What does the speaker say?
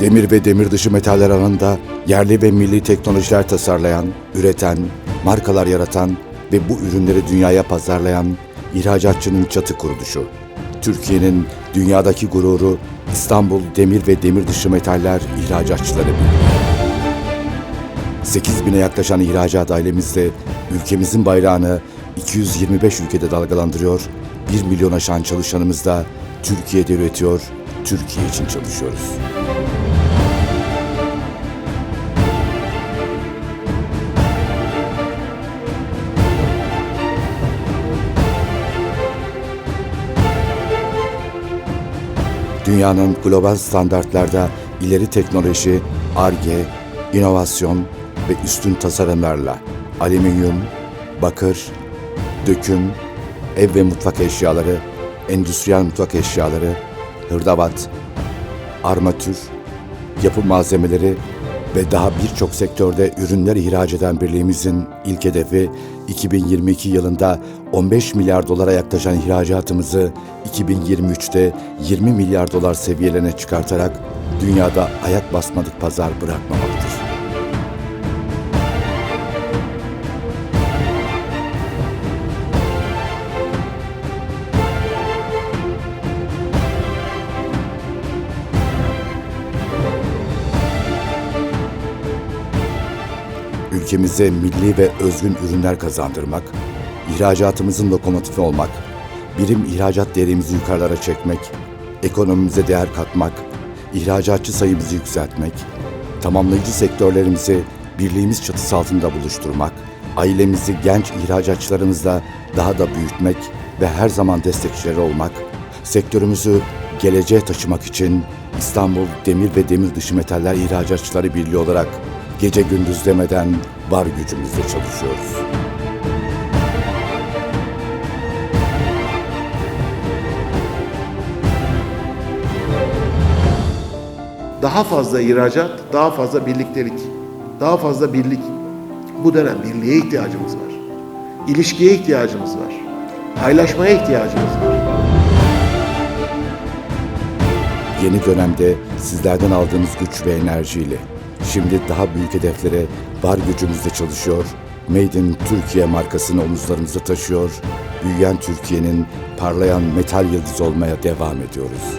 Demir ve demir dışı metaller alanında yerli ve milli teknolojiler tasarlayan, üreten, markalar yaratan ve bu ürünleri dünyaya pazarlayan ihracatçının çatı kuruluşu. Türkiye'nin dünyadaki gururu İstanbul Demir ve Demir Dışı Metaller İhracatçıları Birliği. 8 bine yaklaşan ihracat ailemizle ülkemizin bayrağını 225 ülkede dalgalandırıyor, 1 milyon aşan çalışanımızla Türkiye'de üretiyor, Türkiye için çalışıyoruz. Dünyanın global standartlarda ileri teknoloji, ARGE, inovasyon ve üstün tasarımlarla alüminyum, bakır, döküm, ev ve mutfak eşyaları, endüstriyel mutfak eşyaları, hırdavat, armatür, yapı malzemeleri ve daha birçok sektörde ürünler ihraç eden birliğimizin ilk hedefi 2022 yılında 15 milyar dolara yaklaşan ihracatımızı 2023'te 20 milyar dolar seviyelerine çıkartarak dünyada ayak basmadık pazar bırakmamaktır. Ülkemize milli ve özgün ürünler kazandırmak, ihracatımızın lokomotifi olmak, birim ihracat değerimizi yukarılara çekmek, ekonomimize değer katmak, ihracatçı sayımızı yükseltmek, tamamlayıcı sektörlerimizi birliğimiz çatısı altında buluşturmak, ailemizi genç ihracatçılarımızla daha da büyütmek ve her zaman destekçileri olmak, sektörümüzü geleceğe taşımak için İstanbul Demir ve Demir Dışı Metaller İhracatçıları Birliği olarak gece gündüz demeden var gücümüzle çalışıyoruz. Daha fazla ihracat, daha fazla birliktelik, daha fazla birlik. Bu dönem birliğe ihtiyacımız var. İlişkiye ihtiyacımız var. Paylaşmaya ihtiyacımız var. Yeni dönemde sizlerden aldığımız güç ve enerjiyle şimdi daha büyük hedeflere var gücümüzle çalışıyor, Made in Türkiye markasını omuzlarımızda taşıyor, büyüyen Türkiye'nin parlayan metal yıldız olmaya devam ediyoruz.